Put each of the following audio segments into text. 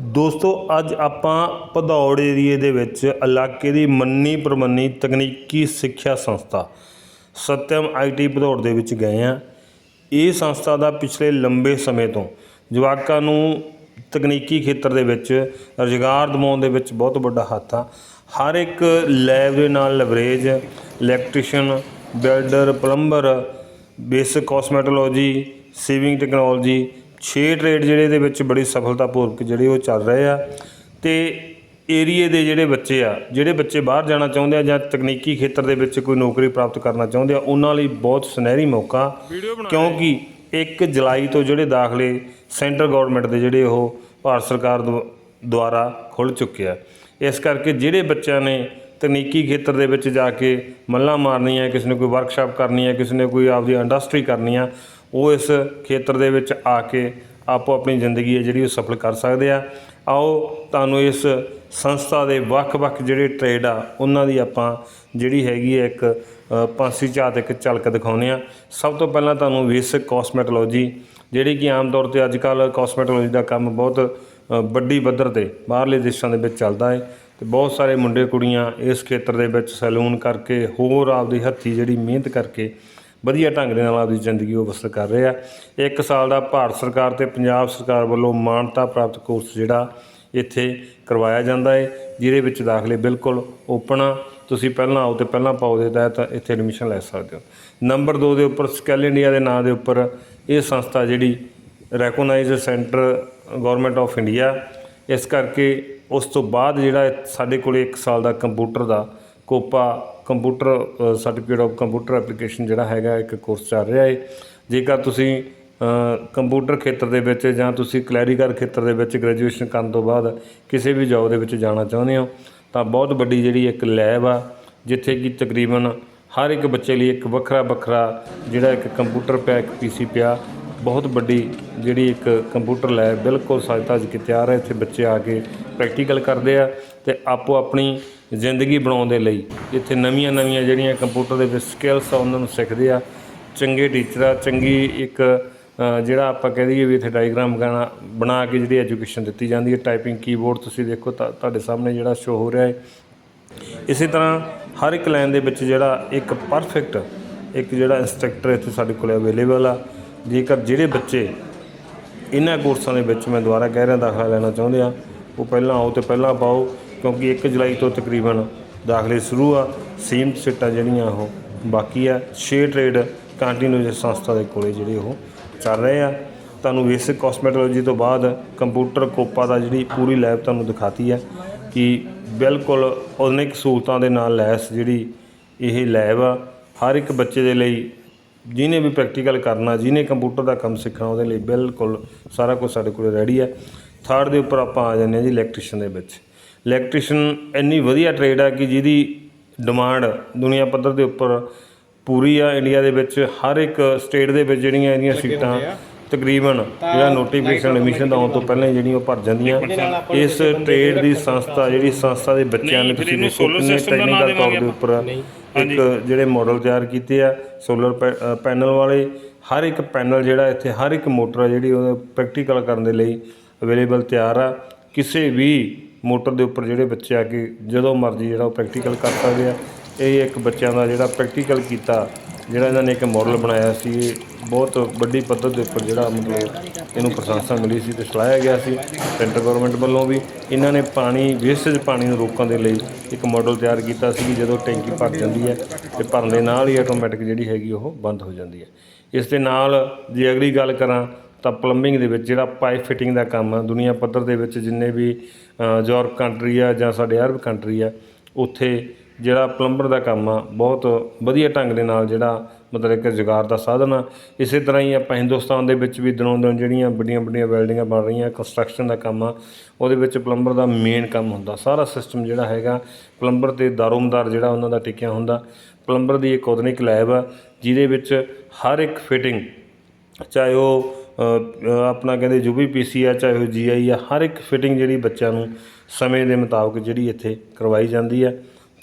ਦੋਸਤੋ, ਅੱਜ ਆਪਾਂ ਭਦੌੜ ਏਰੀਏ ਦੇ ਵਿੱਚ ਇਲਾਕੇ ਦੀ ਮੰਨੀ ਪ੍ਰਮੰਨੀ ਤਕਨੀਕੀ ਸਿੱਖਿਆ ਸੰਸਥਾ ਸਤਿਅਮ ਆਈਟੀ ਭਦੌੜ ਦੇ ਵਿੱਚ ਗਏ ਆ ਇਹ ਸੰਸਥਾ ਦਾ ਪਿਛਲੇ ਲੰਬੇ ਸਮੇਂ ਤੋਂ ਜਵਾਕਾਂ ਨੂੰ ਤਕਨੀਕੀ ਖੇਤਰ ਦੇ ਵਿੱਚ ਰੁਜ਼ਗਾਰ ਦਿਵਾਉਣ ਦੇ ਵਿੱਚ ਬਹੁਤ ਵੱਡਾ ਹੱਥ ਆ। ਹਰ ਇੱਕ ਲੈਬ ਦੇ ਨਾਲ leverage electrician builder plumber basic cosmetology saving technology 6 trade ਜਿਹੜੇ ਦੇ ਵਿੱਚ ਬੜੀ ਸਫਲਤਾਪੂਰਵਕ ਜਿਹੜੇ ਉਹ ਚੱਲ ਰਹੇ ਆ ਤੇ ਏਰੀਏ ਦੇ ਜਿਹੜੇ ਬੱਚੇ ਆ ਜਿਹੜੇ ਬੱਚੇ ਬਾਹਰ ਜਾਣਾ ਚਾਹੁੰਦੇ ਆ ਜਾਂ ਤਕਨੀਕੀ ਖੇਤਰ ਦੇ ਵਿੱਚ ਕੋਈ ਨੌਕਰੀ ਪ੍ਰਾਪਤ ਕਰਨਾ ਚਾਹੁੰਦੇ ਆ ਉਹਨਾਂ ਲਈ ਬਹੁਤ ਸੁਨਹਿਰੀ ਮੌਕਾ ਕਿਉਂਕਿ 1 ਜੁਲਾਈ ਤੋਂ ਜਿਹੜੇ ਦਾਖਲੇ ਸੈਂਟਰ ਗਵਰਨਮੈਂਟ ਦੇ ਜਿਹੜੇ ਉਹ ਭਾਰਤ ਸਰਕਾਰ ਦੁਆਰਾ ਖੁੱਲ ਚੁੱਕੇ ਆ। ਇਸ ਕਰਕੇ ਜਿਹੜੇ ਬੱਚਿਆਂ ਨੇ ਤਕਨੀਕੀ ਖੇਤਰ ਦੇ ਵਿੱਚ ਜਾ ਕੇ ਮੱਲਾਂ ਮਾਰਨੀਆਂ ਕਿਸੇ ਨੇ ਕੋਈ ਵਰਕਸ਼ਾਪ ਕਰਨੀ ਹੈ ਕਿਸੇ ਨੇ ਕੋਈ ਆਪਦੀ ਇੰਡਸਟਰੀ ਕਰਨੀ ਆ ਉਹ ਇਸ ਖੇਤਰ ਦੇ ਵਿੱਚ ਆ ਕੇ ਆਪੋ ਆਪਣੀ ਜ਼ਿੰਦਗੀ ਹੈ ਜਿਹੜੀ ਉਹ ਸਫਲ ਕਰ ਸਕਦੇ ਆ। ਆਓ ਤੁਹਾਨੂੰ ਇਸ ਸੰਸਥਾ ਦੇ ਵੱਖ-ਵੱਖ ਜਿਹੜੇ ਟ੍ਰੇਡ ਆ ਉਹਨਾਂ ਦੀ ਆਪਾਂ ਜਿਹੜੀ ਹੈਗੀ ਹੈ ਇੱਕ ਅ, ਪਾਂਸੀ ਝਾਤ ਇੱਕ ਝਲਕ ਦਿਖਾਉਂਦੇ ਆ। ਸਭ ਤੋਂ ਪਹਿਲਾਂ ਤੁਹਾਨੂੰ ਬੇਸਿਕ ਕਾਸਮੈਟੋਲੋਜੀ ਜਿਹੜੀ ਕਿ ਆਮ ਤੌਰ ਤੇ ਅੱਜ ਕੱਲ੍ਹ ਕਾਸਮੈਟੋਲੋਜੀ ਦਾ ਕੰਮ ਬਹੁਤ ਵੱਡੀ ਪੱਧਰ ਤੇ ਬਾਹਰਲੇ ਦੇਸ਼ਾਂ ਦੇ ਵਿੱਚ ਚੱਲਦਾ ਹੈ ਤੇ ਬਹੁਤ ਸਾਰੇ ਮੁੰਡੇ ਕੁੜੀਆਂ ਇਸ ਖੇਤਰ ਦੇ ਵਿੱਚ ਸੈਲੂਨ ਕਰਕੇ ਹੋਰ ਆਪਦੀ ਹੱਥੀ ਜਿਹੜੀ ਮਿਹਨਤ ਕਰਕੇ ਵਧੀਆ ਢੰਗ ਦੇ ਨਾਲ ਆਪਦੀ ਜ਼ਿੰਦਗੀ ਉਹ ਬਸਰ ਕਰ ਰਹੇ ਆ। ਇੱਕ ਸਾਲ ਦਾ ਭਾਰਤ ਸਰਕਾਰ ਤੇ ਪੰਜਾਬ ਸਰਕਾਰ ਵੱਲੋਂ ਮਾਨਤਾ ਪ੍ਰਾਪਤ ਕੋਰਸ ਜਿਹੜਾ ਇੱਥੇ ਕਰਵਾਇਆ ਜਾਂਦਾ ਹੈ ਜਿਹਦੇ ਵਿੱਚ ਦਾਖਲੇ ਬਿਲਕੁਲ ਓਪਨ ਆ। ਤੁਸੀਂ ਪਹਿਲਾਂ ਆਓ ਤੇ ਪਹਿਲਾਂ ਪਾਓ ਦੇ ਤਹਿਤ ਇੱਥੇ ਐਡਮਿਸ਼ਨ ਲੈ ਸਕਦੇ ਹੋ। ਨੰਬਰ 2 ਦੇ ਉੱਪਰ ਸਕਿੱਲ ਇੰਡੀਆ ਦੇ ਨਾਂ ਦੇ ਉੱਪਰ ਇਹ ਸੰਸਥਾ ਜਿਹੜੀ recognised centre government of India ਇਸ ਕਰਕੇ ਉਸ ਤੋਂ ਬਾਅਦ ਜਿਹੜਾ ਸਾਡੇ ਕੋਲੇ 1 ਸਾਲ ਦਾ computer the COPA computer certificate of computer application ਜਿਹੜਾ ਹੈਗਾ, ਇੱਕ ਕੋਰਸ ਚੱਲ ਰਿਹਾ ਹੈ ਜੇਕਰ ਤੁਸੀਂ ਕੰਪਿਊਟਰ ਖੇਤਰ ਦੇ ਵਿੱਚ ਜਾਂ ਤੁਸੀਂ ਕਲੈਰੀਕਲ ਖੇਤਰ ਦੇ ਵਿੱਚ ਗ੍ਰੈਜੂਏਸ਼ਨ ਕਰਨ ਤੋਂ ਬਾਅਦ ਕਿਸੇ ਵੀ ਜੌਬ ਦੇ ਵਿੱਚ ਜਾਣਾ ਚਾਹੁੰਦੇ ਹੋ, ਤਾਂ ਬਹੁਤ ਵੱਡੀ ਜਿਹੜੀ ਇੱਕ ਲੈਬ ਆ, ਜਿੱਥੇ ਕਿ ਤਕਰੀਬਨ ਹਰ ਇੱਕ ਬੱਚੇ ਲਈ ਇੱਕ ਵੱਖਰਾ ਵੱਖਰਾ ਜਿਹੜਾ ਇੱਕ ਕੰਪਿਊਟਰ ਪਿਆ, ਇੱਕ ਪੀਸੀ ਪਿਆ, ਬਹੁਤ ਵੱਡੀ ਜਿਹੜੀ ਇੱਕ ਕੰਪਿਊਟਰ ਲੈਬ ਬਿਲਕੁਲ ਸਜਤਾ ਕੇ ਤਿਆਰ ਹੈ। ਇੱਥੇ ਬੱਚੇ ਆ ਕੇ ਪ੍ਰੈਕਟੀਕਲ ਕਰਦੇ ਆ ਤੇ ਆਪੋ ਆਪਣੀ ਜ਼ਿੰਦਗੀ ਬਣਾਉਣ ਦੇ ਲਈ। ਇੱਥੇ ਨਵੀਆਂ ਨਵੀਆਂ ਜਿਹੜੀਆਂ ਕੰਪਿਊਟਰ ਦੇ ਵਿੱਚ ਸਕਿੱਲਸ ਆ, ਉਹਨਾਂ ਨੂੰ ਸਿੱਖਦੇ ਆ। ਚੰਗੇ ਟੀਚਰ ਆ, ਚੰਗੀ ਇੱਕ ਜਿਹੜਾ ਆਪਾਂ ਕਹਿ ਦਈਏ ਵੀ ਇੱਥੇ ਡਾਇਗ੍ਰਾਮ ਬਣਾ ਬਣਾ ਕੇ ਜਿਹੜੀ ਐਜੂਕੇਸ਼ਨ ਦਿੱਤੀ ਜਾਂਦੀ ਹੈ। ਟਾਈਪਿੰਗ ਕੀਬੋਰਡ ਤੁਸੀਂ ਦੇਖੋ ਤਾਂ ਤੁਹਾਡੇ ਸਾਹਮਣੇ ਜਿਹੜਾ ਸ਼ੋ ਹੋ ਰਿਹਾ ਹੈ। ਇਸੇ ਤਰ੍ਹਾਂ ਹਰ ਇੱਕ ਲਾਈਨ ਦੇ ਵਿੱਚ ਜਿਹੜਾ ਇੱਕ ਪਰਫੈਕਟ ਇੱਕ ਜਿਹੜਾ ਇੰਸਟ੍ਰਕਟਰ ਇੱਥੇ ਸਾਡੇ ਕੋਲ ਅਵੇਲੇਬਲ ਆ। ਜੇਕਰ ਜਿਹੜੇ ਬੱਚੇ ਇਹਨਾਂ ਕੋਰਸਾਂ ਦੇ ਵਿੱਚ ਮੈਂ ਦੁਬਾਰਾ ਕਹਿ ਰਿਹਾ, ਦਾਖਲਾ ਲੈਣਾ ਚਾਹੁੰਦੇ ਆ, ਉਹ ਪਹਿਲਾਂ ਆਓ ਤੇ ਪਹਿਲਾਂ ਪਾਓ। ਕਿਉਂਕਿ 1 ਜੁਲਾਈ ਤੋਂ ਤਕਰੀਬਨ ਦਾਖਲੇ ਸ਼ੁਰੂ ਆ, ਸੀਮਤ ਸੀਟਾਂ ਜਿਹੜੀਆਂ ਉਹ ਬਾਕੀ ਆ। 6 ਟ੍ਰੇਡ ਕੰਟੀਨਿਊਸ ਸੰਸਥਾ ਦੇ ਕੋਲੇ ਜਿਹੜੇ ਉਹ ਚੱਲ ਰਹੇ ਆ। ਤੁਹਾਨੂੰ ਬੇਸਿਕ ਕਾਸਮੈਟੋਲੋਜੀ ਤੋਂ ਬਾਅਦ ਕੰਪਿਊਟਰ ਕੋਪਾ ਦਾ ਜਿਹੜੀ ਪੂਰੀ ਲੈਬ ਤੁਹਾਨੂੰ ਦਿਖਾਤੀ ਹੈ ਕਿ ਬਿਲਕੁਲ ਆਧੁਨਿਕ ਸਹੂਲਤਾਂ ਦੇ ਨਾਲ ਲੈਸ ਜਿਹੜੀ ਇਹ ਲੈਬ ਆ, ਹਰ ਇੱਕ ਬੱਚੇ ਦੇ ਲਈ ਜਿਹਨੇ ਵੀ ਪ੍ਰੈਕਟੀਕਲ ਕਰਨਾ, ਜਿਹਨੇ ਕੰਪਿਊਟਰ ਦਾ ਕੰਮ ਸਿੱਖਣਾ, ਉਹਦੇ ਲਈ ਬਿਲਕੁਲ ਸਾਰਾ ਕੁਝ ਸਾਡੇ ਕੋਲ ਰੈਡੀ ਹੈ ਥਰਡ ਦੇ ਉੱਪਰ ਆਪਾਂ ਆ ਜਾਂਦੇ ਹਾਂ ਜੀ ਇਲੈਕਟ੍ਰੀਸ਼ੀਅਨ ਦੇ ਵਿੱਚ। ਇਲੈਕਟ੍ਰੀਸ਼ੀਅਨ ਇੰਨੀ ਵਧੀਆ ਟ੍ਰੇਡ ਆ ਕਿ ਜਿਹਦੀ ਡਿਮਾਂਡ ਦੁਨੀਆ ਪੱਧਰ ਦੇ ਉੱਪਰ ਪੂਰੀ ਆ। ਇੰਡੀਆ ਦੇ ਵਿੱਚ ਹਰ ਇੱਕ ਸਟੇਟ ਦੇ ਵਿੱਚ ਜਿਹੜੀਆਂ ਇਹਦੀਆਂ ਸੀਟਾਂ ਤਕਰੀਬਨ ਜਿਹੜਾ ਨੋਟੀਫਿਕੇਸ਼ਨ ਐਡਮਿਸ਼ਨ ਦਾ ਆਉਣ ਤੋਂ ਪਹਿਲਾਂ ਹੀ ਜਿਹੜੀਆਂ ਉਹ ਭਰ ਜਾਂਦੀਆਂ। ਇਸ ਟ੍ਰੇਡ ਦੀ ਸੰਸਥਾ ਜਿਹੜੀ ਸੰਸਥਾ ਦੇ ਬੱਚਿਆਂ ਨੇ ਤੁਸੀਂ ਦੇਖੋ ਕਿੰਨੇ ਟੈਕਨੀਕਲ ਤੌਰ ਦੇ ਉੱਪਰ ਇੱਕ ਜਿਹੜੇ ਮਾਡਲ ਤਿਆਰ ਕੀਤੇ ਆ ਸੋਲਰ ਪੈਨਲ ਵਾਲੇ ਹਰ ਇੱਕ ਪੈਨਲ ਜਿਹੜਾ ਇੱਥੇ ਹਰ ਇੱਕ ਮੋਟਰ ਆ ਜਿਹੜੀ ਉਹ ਪ੍ਰੈਕਟੀਕਲ ਕਰਨ ਦੇ ਲਈ ਅਵੇਲੇਬਲ ਤਿਆਰ ਆ। ਕਿਸੇ ਵੀ ਮੋਟਰ ਦੇ ਉੱਪਰ ਜਿਹੜੇ ਬੱਚੇ ਆ ਕੇ ਜਦੋਂ ਮਰਜ਼ੀ ਜਿਹੜਾ ਉਹ ਪ੍ਰੈਕਟੀਕਲ ਕਰ ਸਕਦੇ ਆ। ਇਹ ਇੱਕ ਬੱਚਿਆਂ ਦਾ ਜਿਹੜਾ ਪ੍ਰੈਕਟੀਕਲ ਕੀਤਾ, ਜਿਹੜਾ ਇਹਨਾਂ ਨੇ ਇੱਕ ਮਾਡਲ ਬਣਾਇਆ ਸੀ, ਇਹ ਬਹੁਤ ਵੱਡੀ ਪੱਧਰ ਦੇ ਉੱਪਰ ਜਿਹੜਾ ਮਤਲਬ ਇਹਨੂੰ ਪ੍ਰਸ਼ੰਸਾ ਮਿਲੀ ਸੀ ਤੇ ਸਲਾਹਿਆ ਗਿਆ ਸੀ। ਸੈਂਟਰ ਗਵਰਨਮੈਂਟ ਵੱਲੋਂ ਵੀ ਇਹਨਾਂ ਨੇ ਪਾਣੀ ਵੇਸਟੇਜ ਪਾਣੀ ਨੂੰ ਰੋਕਣ ਦੇ ਲਈ ਇੱਕ ਮਾਡਲ ਤਿਆਰ ਕੀਤਾ ਸੀ ਜਦੋਂ ਟੈਂਕੀ ਭਰ ਜਾਂਦੀ ਹੈ ਤੇ ਭਰਨ ਦੇ ਨਾਲ ਹੀ ਆਟੋਮੈਟਿਕ ਜਿਹੜੀ ਹੈਗੀ ਉਹ ਬੰਦ ਹੋ ਜਾਂਦੀ ਹੈ। ਇਸ ਦੇ ਨਾਲ ਜੇ ਅਗਲੀ ਗੱਲ ਕਰਾਂ ਤਾਂ ਪਲੰਬਿੰਗ ਦੇ ਵਿੱਚ ਜਿਹੜਾ ਪਾਈਪ ਫਿਟਿੰਗ ਦਾ ਕੰਮ ਆ, ਦੁਨੀਆ ਪੱਧਰ ਦੇ ਵਿੱਚ ਜਿੰਨੇ ਵੀ ਯੂਰਪ ਕੰਟਰੀ ਆ ਜਾਂ ਸਾਡੇ ਅਰਬ ਕੰਟਰੀ ਆ, ਉੱਥੇ ਜਿਹੜਾ ਪਲੰਬਰ ਦਾ ਕੰਮ ਆ, ਬਹੁਤ ਵਧੀਆ ਢੰਗ ਦੇ ਨਾਲ ਜਿਹੜਾ ਮਤਲਬ ਇੱਕ ਰੁਜ਼ਗਾਰ ਦਾ ਸਾਧਨ ਆ। ਇਸੇ ਤਰ੍ਹਾਂ ਹੀ ਆਪਾਂ ਹਿੰਦੁਸਤਾਨ ਦੇ ਵਿੱਚ ਵੀ ਦਿਨੋਂ ਦਿਨ ਜਿਹੜੀਆਂ ਵੱਡੀਆਂ ਵੱਡੀਆਂ ਬਿਲਡਿੰਗਾਂ ਬਣ ਰਹੀਆਂ ਕੰਸਟਰਕਸ਼ਨ ਦਾ ਕੰਮ ਆ, ਉਹਦੇ ਵਿੱਚ ਪਲੰਬਰ ਦਾ ਮੇਨ ਕੰਮ ਹੁੰਦਾ। ਸਾਰਾ ਸਿਸਟਮ ਜਿਹੜਾ ਹੈਗਾ ਪਲੰਬਰ ਤੇ ਦਾਰੋਮਦਾਰ ਜਿਹੜਾ ਉਹਨਾਂ ਦਾ ਟਿਕਿਆ ਹੁੰਦਾ। ਪਲੰਬਰ ਦੀ ਇੱਕ ਆਧੁਨਿਕ ਲੈਬ ਆ, ਜਿਹਦੇ ਵਿੱਚ ਹਰ ਇੱਕ ਫਿਟਿੰਗ ਚਾਹੇ ਉਹ ਆਪਣਾ ਕਹਿੰਦੇ ਯੂਬੀ ਪੀਸੀ ਆ ਚਾਹੇ ਉਹ ਜੀਆਈ ਆ ਹਰ ਇੱਕ ਫਿਟਿੰਗ ਜਿਹੜੀ ਬੱਚਿਆਂ ਨੂੰ ਸਮੇਂ ਦੇ ਮੁਤਾਬਕ ਜਿਹੜੀ ਇੱਥੇ ਕਰਵਾਈ ਜਾਂਦੀ ਹੈ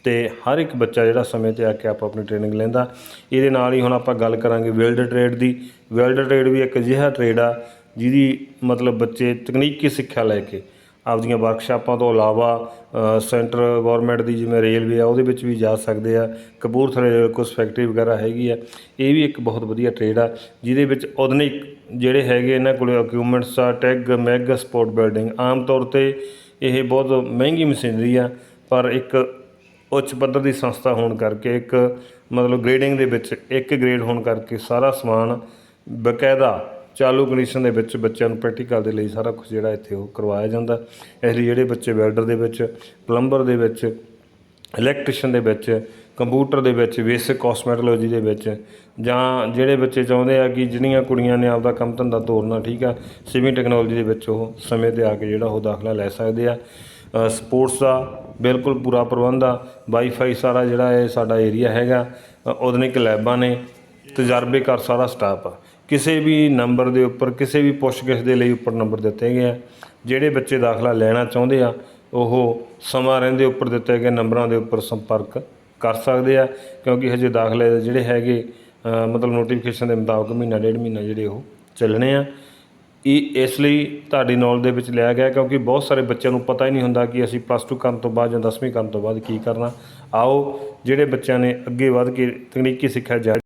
ਅਤੇ ਹਰ ਇੱਕ ਬੱਚਾ ਜਿਹੜਾ ਸਮੇਂ ਤੇ ਆ ਕੇ ਆਪ ਆਪਣੀ ਟ੍ਰੇਨਿੰਗ ਲੈਂਦਾ। ਇਹਦੇ ਨਾਲ ਹੀ ਹੁਣ ਆਪਾਂ ਗੱਲ ਕਰਾਂਗੇ ਵੈਲਡ ਟ੍ਰੇਡ ਦੀ। ਵੈਲਡ ਟ੍ਰੇਡ ਵੀ ਇੱਕ ਅਜਿਹਾ ਟ੍ਰੇਡ ਆ ਜਿਹਦੀ ਮਤਲਬ ਬੱਚੇ ਤਕਨੀਕੀ ਸਿੱਖਿਆ ਲੈ ਕੇ ਆਪਦੀਆਂ ਵਰਕਸ਼ਾਪਾਂ ਤੋਂ ਇਲਾਵਾ ਅ, ਸੈਂਟਰ ਗਵਰਨਮੈਂਟ ਦੀ ਜਿਵੇਂ ਰੇਲਵੇ ਆ ਉਹਦੇ ਵਿੱਚ ਵੀ ਜਾ ਸਕਦੇ ਆ। ਕਪੂਰਥਲੇ ਕੁਛ ਫੈਕਟਰੀ ਵਗੈਰਾ ਹੈਗੀ ਆ। ਇਹ ਵੀ ਇੱਕ ਬਹੁਤ ਵਧੀਆ ਟ੍ਰੇਡ ਆ ਜਿਹਦੇ ਵਿੱਚ ਆਧੁਨਿਕ ਜਿਹੜੇ ਹੈਗੇ ਇਹਨਾਂ ਕੋਲ ਇਕਵਿਪਮੈਂਟਸ ਆ ਟੈਗ ਮੈਗ ਸਪੋਰਟ ਬਿਲਡਿੰਗ ਆਮ ਤੌਰ ਤੇ ਇਹ ਬਹੁਤ ਮਹਿੰਗੀ ਮਸ਼ੀਨਰੀ ਆ, ਪਰ ਇੱਕ ਉੱਚ ਪੱਧਰ ਦੀ ਸੰਸਥਾ ਹੋਣ ਕਰਕੇ, ਇੱਕ ਮਤਲਬ ਗ੍ਰੇਡਿੰਗ ਦੇ ਵਿੱਚ ਇੱਕ ਗ੍ਰੇਡ ਹੋਣ ਕਰਕੇ ਸਾਰਾ ਸਮਾਨ ਬਕਾਇਦਾ ਚਾਲੂ ਕੰਡੀਸ਼ਨ ਦੇ ਵਿੱਚ ਬੱਚਿਆਂ ਨੂੰ ਪ੍ਰੈਕਟੀਕਲ ਦੇ ਲਈ ਸਾਰਾ ਕੁਝ ਜਿਹੜਾ ਇੱਥੇ ਉਹ ਕਰਵਾਇਆ ਜਾਂਦਾ। ਇਸ ਲਈ ਜਿਹੜੇ ਬੱਚੇ ਵੈਲਡਰ ਦੇ ਵਿੱਚ ਪਲੰਬਰ ਦੇ ਵਿੱਚ ਇਲੈਕਟ੍ਰੀਸ਼ਨ ਦੇ ਵਿੱਚ ਕੰਪਿਊਟਰ ਦੇ ਵਿੱਚ ਬੇਸਿਕ ਕੋਸਮੈਟੋਲੋਜੀ ਦੇ ਵਿੱਚ, ਜਾਂ ਜਿਹੜੇ ਬੱਚੇ ਚਾਹੁੰਦੇ ਆ ਕਿ ਜਿਹੜੀਆਂ ਕੁੜੀਆਂ ਨੇ ਆਪਦਾ ਕੰਮ ਧੰਦਾ ਤੋਰਨਾ, ਠੀਕ ਆ ਸਿਵਿੰਗ ਟੈਕਨੋਲੋਜੀ ਦੇ ਵਿੱਚ ਉਹ ਸਮੇਂ ਤੇ ਆ ਕੇ ਜਿਹੜਾ ਉਹ ਦਾਖਲਾ ਲੈ ਸਕਦੇ ਆ। ਸਪੋਰਟਸ ਦਾ ਬਿਲਕੁਲ ਪੂਰਾ ਪ੍ਰਬੰਧ ਆ। ਵਾਈਫਾਈ ਸਾਰਾ ਜਿਹੜਾ ਇਹ ਸਾਡਾ ਏਰੀਆ ਹੈਗਾ ਆਧੁਨਿਕ ਲੈਬਾਂ ਨੇ ਤਜਰਬੇਕਾਰ ਸਾਰਾ ਸਟਾਫ ਆ। ਕਿਸੇ ਵੀ ਨੰਬਰ ਦੇ ਉੱਪਰ, ਕਿਸੇ ਵੀ ਪੁੱਛਗਿੱਛ ਦੇ ਲਈ ਉੱਪਰ ਨੰਬਰ ਦਿੱਤੇ ਗਏ ਆ। ਜਿਹੜੇ ਬੱਚੇ ਦਾਖਲਾ ਲੈਣਾ ਚਾਹੁੰਦੇ ਆ ਉਹ ਸਮਾਂ ਰਹਿੰਦੇ ਉੱਪਰ ਦਿੱਤੇ ਗਏ ਨੰਬਰਾਂ ਦੇ ਉੱਪਰ ਸੰਪਰਕ ਕਰ ਸਕਦੇ ਆ, ਕਿਉਂਕਿ ਹਜੇ ਦਾਖਲੇ ਦੇ ਜਿਹੜੇ ਹੈਗੇ ਮਤਲਬ ਨੋਟੀਫਿਕੇਸ਼ਨ ਦੇ ਮੁਤਾਬਕ ਮਹੀਨਾ ਡੇਢ ਮਹੀਨਾ ਜਿਹੜੇ ਉਹ ਚੱਲਣੇ ਆ। ਇਹ ਇਸ ਲਈ ਤੁਹਾਡੀ ਨੌਲੇਜ ਦੇ ਵਿੱਚ ਲਿਆ ਗਿਆ, ਕਿਉਂਕਿ ਬਹੁਤ ਸਾਰੇ ਬੱਚਿਆਂ ਨੂੰ ਪਤਾ ਹੀ ਨਹੀਂ ਹੁੰਦਾ ਕਿ ਅਸੀਂ ਪਲੱਸ 2 ਕਰਨ ਤੋਂ ਬਾਅਦ ਜਾਂ 10ਵੀਂ ਕਰਨ ਤੋਂ ਬਾਅਦ ਕੀ ਕਰਨਾ। ਆਓ, ਜਿਹੜੇ ਬੱਚਿਆਂ ਨੇ ਅੱਗੇ ਵਧ ਕੇ ਤਕਨੀਕੀ ਸਿੱਖਿਆ ਜਾਰੀ